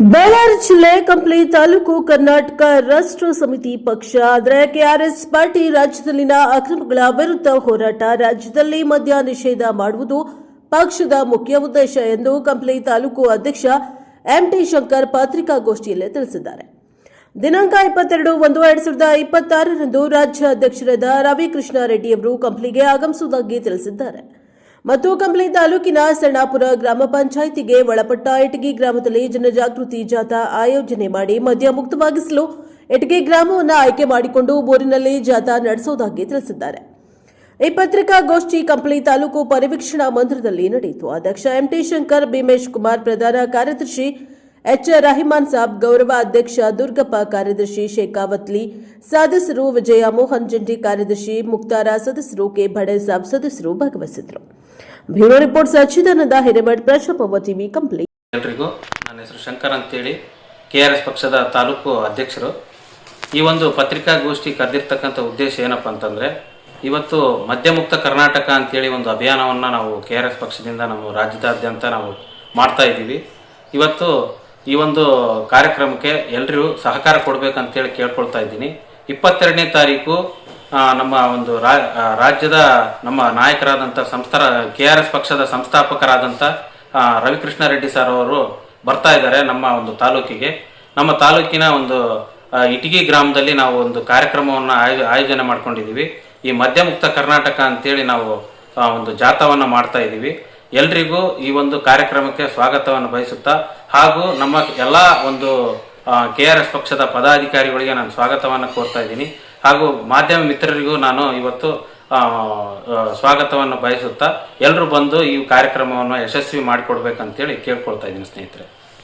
ಬಳ್ಳಾರಿ ಜಿಲ್ಲೆ ಕಂಪ್ಲಿ ತಾಲೂಕು ಕರ್ನಾಟಕ ರಾಷ್ಟ್ರ ಸಮಿತಿ ಪಕ್ಷ, ಆದರೆ ಕೆಆರ್ಎಸ್ ಪಾರ್ಟಿ ರಾಜ್ಯದಲ್ಲಿನ ಅಕ್ರಮಗಳ ವಿರುದ್ಧ ಹೋರಾಟ ರಾಜ್ಯದಲ್ಲಿ ಮದ್ಯ ನಿಷೇಧ ಮಾಡುವುದು ಪಕ್ಷದ ಮುಖ್ಯ ಉದ್ದೇಶ ಎಂದು ಕಂಪ್ಲಿ ತಾಲೂಕು ಅಧ್ಯಕ್ಷ ಎಂಟಿ ಶಂಕರ್ ಪತ್ರಿಕಾಗೋಷ್ಠಿಯಲ್ಲಿ ತಿಳಿಸಿದ್ದಾರೆ. ದಿನಾಂಕ ಇಪ್ಪತ್ತೆರಡು ಒಂದು ಎರಡು ಸಾವಿರದ ಇಪ್ಪತ್ತಾರರಂದು ರಾಜ್ಯ ಅಧ್ಯಕ್ಷರಾದ ರವಿಕೃಷ್ಣ ರೆಡ್ಡಿಯವರು ಕಂಪ್ಲಿಗೆ ಆಗಮಿಸುವುದಾಗಿ ತಿಳಿಸಿದ್ದಾರೆ. ಮತ್ತು ಕಂಪ್ಲಿ ತಾಲೂಕಿನ ಸಣ್ಣಾಪುರ ಗ್ರಾಮ ಪಂಚಾಯಿತಿಗೆ ಒಳಪಟ್ಟ ಇಟಗಿ ಗ್ರಾಮದಲ್ಲಿ ಜನಜಾಗೃತಿ ಜಾಥಾ ಆಯೋಜನೆ ಮಾಡಿ ಮದ್ಯ ಮುಕ್ತವಾಗಿಸಲು ಇಟಗಿ ಗ್ರಾಮವನ್ನು ಆಯ್ಕೆ ಮಾಡಿಕೊಂಡು ಬೋರಿನಲ್ಲಿ ಜಾಥಾ ನಡೆಸುವುದಾಗಿ ತಿಳಿಸಿದ್ದಾರೆ. ಈ ಪತ್ರಿಕಾಗೋಷ್ಠಿ ಕಂಪ್ಲಿ ತಾಲೂಕು ಪರಿವೀಕ್ಷಣಾ ಮಂದಿರದಲ್ಲಿ ನಡೆಯಿತು. ಅಧ್ಯಕ್ಷ ಎಂಟಿ ಶಂಕರ್, ಭೀಮೇಶ್ ಕುಮಾರ್ ಪ್ರಧಾನ ಕಾರ್ಯದರ್ಶಿ ಎಚ್ ರಹಿಮಾನ್ ಸಾಬ್, ಗೌರವ ಅಧ್ಯಕ್ಷ ದುರ್ಗಪ್ಪ ಕಾರ್ಯದರ್ಶಿ ಶೇಖಾವತ್ಲಿ, ಸದಸ್ಯರು ವಿಜಯ ಮೋಹನ್ ಜಂಟಿ ಕಾರ್ಯದರ್ಶಿ ಮುಕ್ತಾರ, ಸದಸ್ಯರು ಕೆ. ಭಡೆ ಸಾಬ್ ಸದಸ್ಯರು ಭಾಗವಹಿಸಿದ್ರು bureau report Sachchidananda Hiremath Prajaprabha TV complete. ಎಲ್ರಿಗೂ ನನ್ನ ಹೆಸರು ಶಂಕರ್ ಅಂತೇಳಿ ಕೆ ಆರ್ ಎಸ್ ಪಕ್ಷದ ತಾಲೂಕು ಅಧ್ಯಕ್ಷರು. ಈ ಒಂದು ಪತ್ರಿಕಾಗೋಷ್ಠಿ ಕರೆದಿರ್ತಕ್ಕಂಥ ಉದ್ದೇಶ ಏನಪ್ಪ ಅಂತಂದರೆ, ಇವತ್ತು ಮದ್ಯಮುಕ್ತ ಕರ್ನಾಟಕ ಅಂತೇಳಿ ಒಂದು ಅಭಿಯಾನವನ್ನು ನಾವು ಕೆ ಆರ್ ಎಸ್ ಪಕ್ಷದಿಂದ ನಾವು ರಾಜ್ಯದಾದ್ಯಂತ ನಾವು ಮಾಡ್ತಾ ಇದ್ದೀವಿ. ಇವತ್ತು ಈ ಒಂದು ಕಾರ್ಯಕ್ರಮಕ್ಕೆ ಎಲ್ಲರಿಗೂ ಸಹಕಾರ ಕೊಡಬೇಕಂತೇಳಿ ಕೇಳ್ಕೊಳ್ತಾ ಇದ್ದೀನಿ. ಇಪ್ಪತ್ತೆರಡನೇ ತಾರೀಕು ನಮ್ಮ ಒಂದು ರಾಜ್ಯದ ನಮ್ಮ ನಾಯಕರಾದಂಥ ಸಂಸ್ಥರ, ಕೆ ಆರ್ ಎಸ್ ಪಕ್ಷದ ಸಂಸ್ಥಾಪಕರಾದಂಥ ರವಿಕೃಷ್ಣ ರೆಡ್ಡಿ ಸರ್ ಅವರು ಬರ್ತಾ ಇದ್ದಾರೆ ನಮ್ಮ ಒಂದು ತಾಲೂಕಿಗೆ. ನಮ್ಮ ತಾಲೂಕಿನ ಒಂದು ಇಟಗಿ ಗ್ರಾಮದಲ್ಲಿ ನಾವು ಒಂದು ಕಾರ್ಯಕ್ರಮವನ್ನು ಆಯೋ, ಆಯೋಜನೆ ಮಾಡ್ಕೊಂಡಿದ್ದೀವಿ. ಈ ಮದ್ಯಮುಕ್ತ ಕರ್ನಾಟಕ ಅಂತೇಳಿ ನಾವು ಒಂದು ಜಾಥಾವನ್ನು ಮಾಡ್ತಾ ಇದ್ದೀವಿ. ಎಲ್ರಿಗೂ ಈ ಒಂದು ಕಾರ್ಯಕ್ರಮಕ್ಕೆ ಸ್ವಾಗತವನ್ನು ಬಯಸುತ್ತಾ, ಹಾಗೂ ನಮ್ಮ ಎಲ್ಲ ಒಂದು ಕೆ ಆರ್ ಎಸ್ ಪಕ್ಷದ ಪದಾಧಿಕಾರಿಗಳಿಗೆ ನಾನು ಸ್ವಾಗತವನ್ನು ಕೋರ್ತಾ ಇದ್ದೀನಿ. ಹಾಗೂ ಮಾಧ್ಯಮ ಮಿತ್ರರಿಗೂ ನಾನು ಇವತ್ತು ಸ್ವಾಗತವನ್ನು ಬಯಸುತ್ತಾ ಎಲ್ಲರೂ ಬಂದು ಈ ಕಾರ್ಯಕ್ರಮವನ್ನು ಯಶಸ್ವಿ ಮಾಡಿಕೊಡ್ಬೇಕಂತೇಳಿ ಕೇಳ್ಕೊಳ್ತಾ ಇದ್ದೀನಿ ಸ್ನೇಹಿತರೆ.